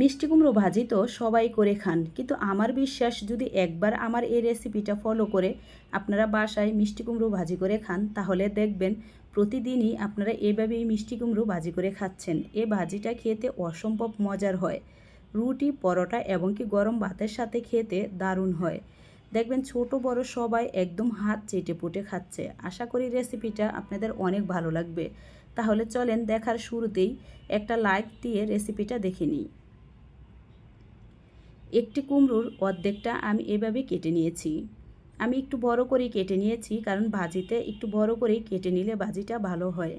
মিষ্টি কুমড়ো ভাজি তো সবাই করে খান। কিন্তু আমার বিশ্বাস যদি একবার আমার এই রেসিপিটা ফলো করে আপনারা বাসায় মিষ্টি কুমড়ো ভাজি করে খান, তাহলে দেখবেন প্রতিদিনই আপনারা এভাবেই মিষ্টি কুমড়ো ভাজি করে খাচ্ছেন। এ ভাজিটা খেতে অসম্ভব মজার হয়। রুটি, পরোটা এবং কি গরম ভাতের সাথে খেতে দারুণ হয়। দেখবেন ছোট, বড় সবাই একদম হাত চেটে পুটে খাচ্ছে। আশা করি রেসিপিটা আপনাদের অনেক ভালো লাগবে। তাহলে চলেন দেখার শুরুতেই একটা লাইক দিয়ে রেসিপিটা দেখে নিই। একটি কুমড়োর অর্ধেকটা আমি এভাবে কেটে নিয়েছি। আমি একটু বড় করে কেটে নিয়েছি কারণ ভাজিতে একটু বড় করে কেটে নিলে ভাজিটা ভালো হয়।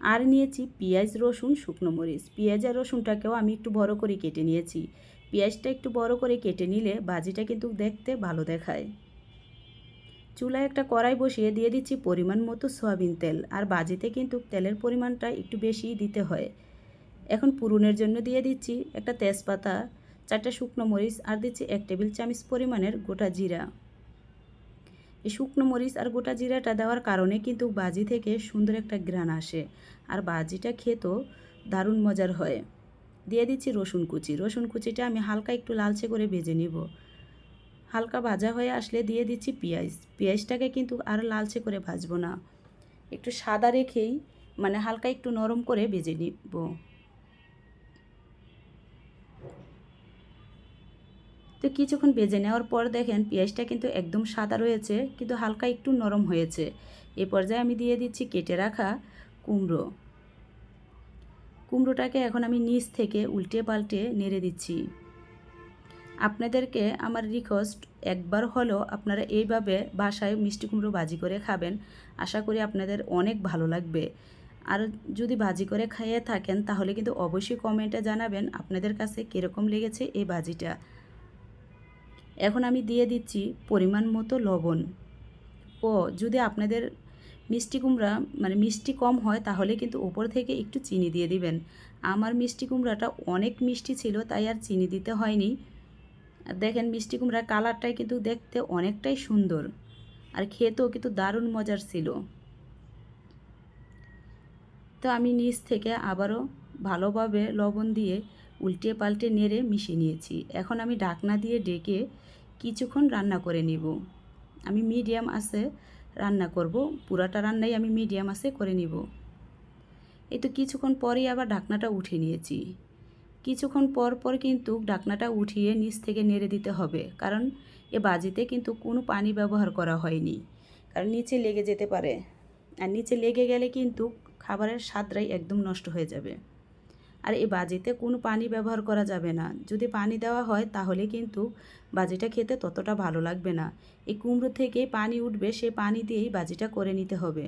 আর নিয়েছি পেঁয়াজ, রসুন, শুকনো মরিচ। পেঁয়াজ আর রসুনটাকেও আমি একটু বড় করে কেটে নিয়েছি। পেঁয়াজটা একটু বড় করে কেটে নিলে ভাজিটা কিন্তু দেখতে ভালো দেখায়। চুলায় একটা কড়াই বসিয়ে দিয়ে দিচ্ছি পরিমাণ মতো সয়াবিন তেল। আর ভাজিতে কিন্তু তেলের পরিমাণটা একটু বেশি দিতে হয়। এখন পুরনের জন্য দিয়ে দিচ্ছি একটা তেজপাতা, চারটে শুকনো মরিচ আর দিচ্ছি এক টেবিল চামচ পরিমাণের গোটা জিরা। এই শুকনো মরিচ আর গোটা জিরাটা দেওয়ার কারণে কিন্তু বাজি থেকে সুন্দর একটা গ্রান আসে আর বাজিটা খেতেও দারুণ মজার হয়। দিয়ে দিচ্ছি রসুন কুচি। রসুন কুচিটা আমি হালকা একটু লালচে করে ভেজে নিব। হালকা ভাজা হয়ে আসলে দিয়ে দিচ্ছি পেঁয়াজ। পেঁয়াজটাকে কিন্তু আর লালচে করে ভাজবো না। একটু সাদা রেখেই মানে হালকা একটু নরম করে ভেজে নিব। তো কিছুক্ষণ ভেজে নেওয়ার পর দেখেন পেঁয়াজটা কিন্তু একদম সাদা রয়েছে, কিন্তু হালকা একটু নরম হয়েছে। এ পর্যায়ে আমি দিয়ে দিচ্ছি কেটে রাখা কুমড়ো। কুমড়োটাকে এখন আমি নিচ থেকে উল্টে পাল্টে নেড়ে দিচ্ছি। আপনাদেরকে আমার রিকোয়েস্ট একবার হলো আপনারা এইভাবে বাসায় মিষ্টি কুমড়ো ভাজি করে খাবেন, আশা করি আপনাদের অনেক ভালো লাগবে। আর যদি ভাজি করে খাইয়ে থাকেন, তাহলে কিন্তু অবশ্যই কমেন্টে জানাবেন আপনাদের কাছে কীরকম লেগেছে এই ভাজিটা। এখন আমি দিয়ে দিচ্ছি পরিমাণ মতো লবণ। ও, যদি আপনাদের মিষ্টি কুমড়া মানে মিষ্টি কম হয়, তাহলে কিন্তু ওপর থেকে একটু চিনি দিয়ে দিবেন। আমার মিষ্টি কুমড়াটা অনেক মিষ্টি ছিল, তাই আর চিনি দিতে হয়নি। দেখেন মিষ্টি কুমড়ার কালারটাই কিন্তু দেখতে অনেকটাই সুন্দর। আর খেতেও কিন্তু দারুণ মজার ছিল। তো আমি নিচ থেকে আবারও ভালোভাবে লবণ দিয়ে উল্টে পাল্টে নেড়ে মিশিয়ে নিয়েছি। এখন আমি ঢাকনা দিয়ে ডেকে কিছুক্ষণ রান্না করে নিব। আমি মিডিয়াম আছে, রান্না করব। পুরাটা রান্নাই আমি মিডিয়াম আছে করে নিব। এই তো কিছুক্ষণ পরেই আবার ঢাকনাটা উঠে নিয়েছি। কিছুক্ষণ পর পর কিন্তু ঢাকনাটা উঠিয়ে নিচ থেকে নেড়ে দিতে হবে। কারণ এ বাজিতে কিন্তু কোনো পানি ব্যবহার করা হয়নি। কারণ নিচে লেগে যেতে পারে। আর নিচে লেগে গেলে কিন্তু খাবারের স্বাদটাই একদম নষ্ট হয়ে যাবে। আর এই বাজিতে কোনো পানি ব্যবহার করা যাবে না। যদি পানি দেওয়া হয়, তাহলে কিন্তু বাজিটা খেতে ততটা ভালো লাগবে না। এই কুমড়ো থেকে পানি উঠবে, সে পানি দিয়েই বাজিটা করে নিতে হবে।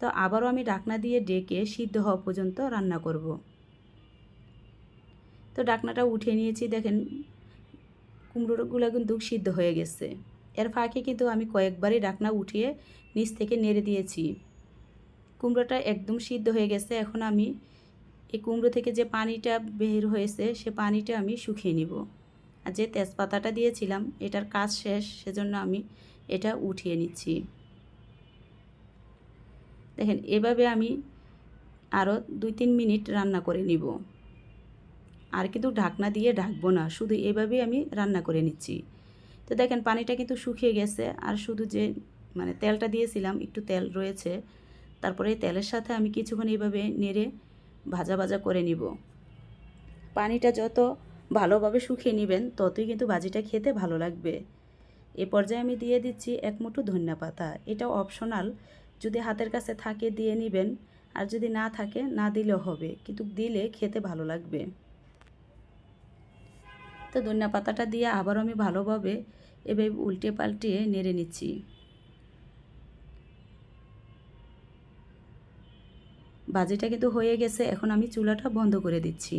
তো আবারও আমি ডাকনা দিয়ে ডেকে সিদ্ধ হওয়া পর্যন্ত রান্না করব। তো ডাকনাটা উঠিয়ে নিয়েছি, দেখেন কুমড়োগুলো কিন্তু সিদ্ধ হয়ে গেছে। এর ফাঁকে কিন্তু আমি কয়েকবারই ডাকনা উঠিয়ে নিচ থেকে নেড়ে দিয়েছি। কুমড়োটা একদম সিদ্ধ হয়ে গেছে, এখন আমি এই কুমড়ো থেকে যে পানিটা বের হয়েছে, সে পানিটা আমি শুকিয়ে নিব। আর যে তেজপাতাটা দিয়েছিলাম, এটার কাজ শেষ, সেজন্য আমি এটা উঠিয়ে নিচ্ছি। দেখেন, এভাবে আমি আরও দুই তিন মিনিট রান্না করে নিব। আর কিন্তু ঢাকনা দিয়ে ঢাকবো না, শুধু এভাবেই আমি রান্না করে নিচ্ছি। তো দেখেন, পানিটা কিন্তু শুকিয়ে গেছে, আর শুধু যে মানে তেলটা দিয়েছিলাম, একটু তেল রয়েছে। তারপরে তেলের সাথে আমি কিছুক্ষণ এইভাবে নেড়ে ভাজা ভাজা করে নিব। পানিটা যত ভালোভাবে শুকিয়ে নেবেন, ততই কিন্তু ভাজিটা খেতে ভালো লাগবে। এ পর্যায়ে আমি দিয়ে দিচ্ছি এক মুঠো ধনিয়া পাতা। এটা অপশনাল যদি হাতের কাছে থাকে দিয়ে নেবেন, আর যদি না থাকে, না দিলেও হবে, কিন্তু দিলে খেতে ভালো লাগবে। তো ধনিয়া পাতাটা দিয়ে আবারও আমি ভালোভাবে এভাবে উল্টে পাল্টে নেড়ে নিচ্ছি। বাজিটা কিন্তু হয়ে গেছে, এখন আমি চুলাটা বন্ধ করে দিচ্ছি।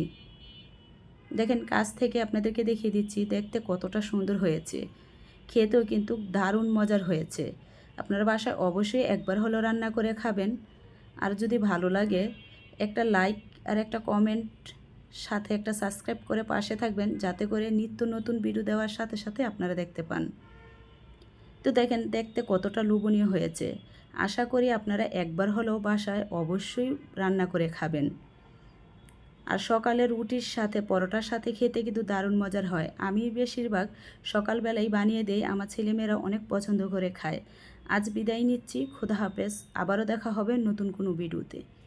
দেখেন, কাছ থেকে আপনাদেরকে দেখিয়ে দিচ্ছি, দেখতে কতটা সুন্দর হয়েছে। খেতেও কিন্তু দারুণ মজার হয়েছে। আপনার বাসায় অবশ্যই একবার হলো রান্না করে খাবেন। আর যদি ভালো লাগে, একটা লাইক আর একটা কমেন্ট, সাথে একটা সাবস্ক্রাইব করে পাশে থাকবেন, যাতে করে নিত্য নতুন ভিডিও দেওয়ার সাথে সাথে আপনারা দেখতে পান। তো দেখেন, দেখতে কতটা লোভনীয় হয়েছে। আশা করি আপনারা একবার হলেও বাসায় অবশ্যই রান্না করে খাবেন। আর সকালে রুটির সাথে, পরোটার সাথে খেতে কিন্তু দারুণ মজার হয়। আমি বেশিরভাগ সকালবেলাই বানিয়ে দেই, আমার ছেলেমেয়েরা অনেক পছন্দ করে খায়। আজ বিদায় নিচ্ছি, খুদা হাফেজ। আবারও দেখা হবে নতুন কোনো ভিডিওতে।